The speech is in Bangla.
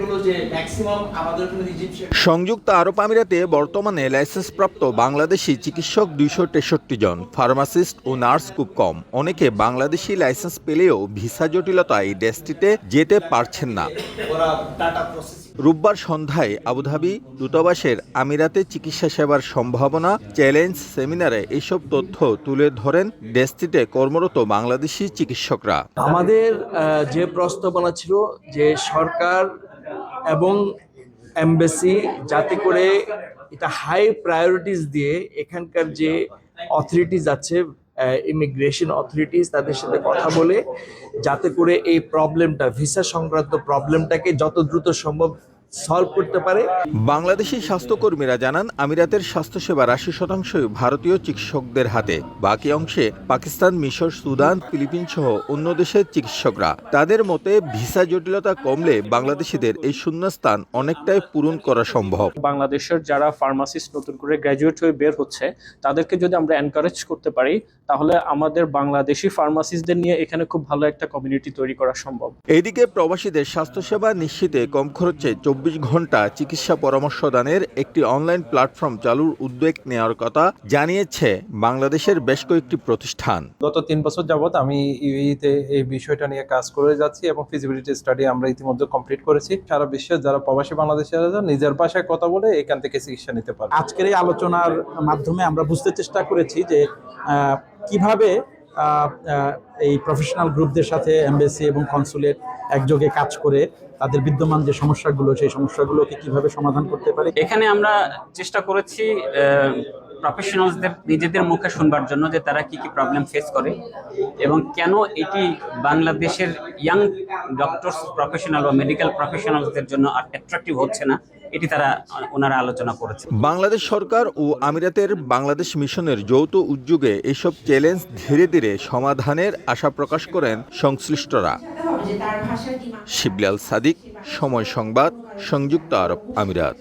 গেল যে ম্যাক্সিমাম আমাদের সংযুক্ত আরব আমিরাতে বর্তমানে লাইসেন্সপ্রাপ্ত বাংলাদেশি চিকিৎসক দুইশো তেষট্টি জন ফার্মাসিস্ট ও নার্স খুব কম। অনেকে বাংলাদেশি লাইসেন্স পেলেও ভিসা জটিলতায় দেশটিতে যেতে পারছেন না। রোববার সন্ধ্যায় আবুধাবি দূতাবাসের আমিরাতে চিকিৎসা সেবার সম্ভাবনা চ্যালেঞ্জ সেমিনারে এইসব তথ্য তুলে ধরেন দেশটিতে কর্মরত বাংলাদেশি চিকিৎসকরা। আমাদের যে প্রস্তাবনা ছিল যে সরকার এবং এমবেসি যাতে করে এটা হাই প্রায়োরিটিস দিয়ে এখানকার যে অথরিটিস আছে ইমিগ্রেশন অথরিটিস তাদের সাথে কথা বলে, যাতে করে এই প্রবলেমটা ভিসা সংক্রান্ত প্রবলেমটাকে যত দ্রুত সম্ভব সলভ করতে পারে। বাংলাদেশি স্বাস্থ্যকর্মীরা জানান আমিরাতের স্বাস্থ্যসেবার আশি শতাংশই ভারতীয় চিকিৎসকদের হাতে। বাকি অংশে পাকিস্তান মিশর সুদান ফিলিপিন সহ অন্য দেশের চিকিৎসকরা। তাদের মতে ভিসা জটিলতা কমলে বাংলাদেশিদের এই শূন্যস্থান অনেকটাই পূরণ করা সম্ভব। বাংলাদেশের যারা ফার্মাসিস্ট নতুন করে গ্র্যাজুয়েট হয়ে বের হচ্ছে তাদেরকে যদি আমরা এনকারেজ করতে পারি তাহলে আমাদের বাংলাদেশি ফার্মাসিস্টদের নিয়ে এখানে খুব ভালো একটা কমিউনিটি তৈরি করা সম্ভব। এদিকে প্রবাসীদের স্বাস্থ্যসেবা নিশ্চিতে কম খরচে চব্বিশ ঘণ্টা চিকিৎসা পরামর্শ দানের একটি অনলাইন প্ল্যাটফর্ম চালুর উদ্যোগ নেওয়ার কথা জানিয়েছে বাংলাদেশের বেশ কয়েকটি প্রতিষ্ঠান। গত তিন বছর যাবৎ আমি ইউএইতে এই বিষয়টা নিয়ে কাজ করে যাচ্ছি এবং ফিজিবিলিটি স্টাডি আমরা ইতিমধ্যে কমপ্লিট করেছি। সারা বিশ্বের যারা প্রবাসী বাংলাদেশিরা নিজের ভাষায় কথা বলে এখান থেকে চিকিৎসা নিতে পারে আজকের এই আলোচনার মাধ্যমে আমরা বুঝতে চেষ্টা করেছি যে কীভাবে এই প্রফেশনাল গ্রুপদের সাথে এমবেসি এবং কনসুলেট একযোগে কাজ করে তাদের বিদ্যমান যে সমস্যাগুলো, সেই সমস্যাগুলোকে কীভাবে সমাধান করতে পারে? এখানে আমরা চেষ্টা করেছি প্রফেশনালসদের নিজেদের মুখে শুনবার জন্য যে তারা কি কি প্রবলেম ফেস করে এবং কেন এটি বাংলাদেশের ইয়াং ডক্টরস প্রফেশনাল বা মেডিকেল প্রফেশনালসদের জন্য আর অ্যাট্রাকটিভ হচ্ছে না। এটি তারা ওনারা আলোচনা করেছে। বাংলাদেশ সরকার ও আমিরাতের বাংলাদেশ মিশনের যৌথ উদ্যোগে এসব চ্যালেঞ্জ ধীরে ধীরে সমাধানের আশা প্রকাশ করেন সংশ্লিষ্টরা। শিবলাল সাদিক, সময় সংবাদ, সংযুক্ত আরব আমিরাত।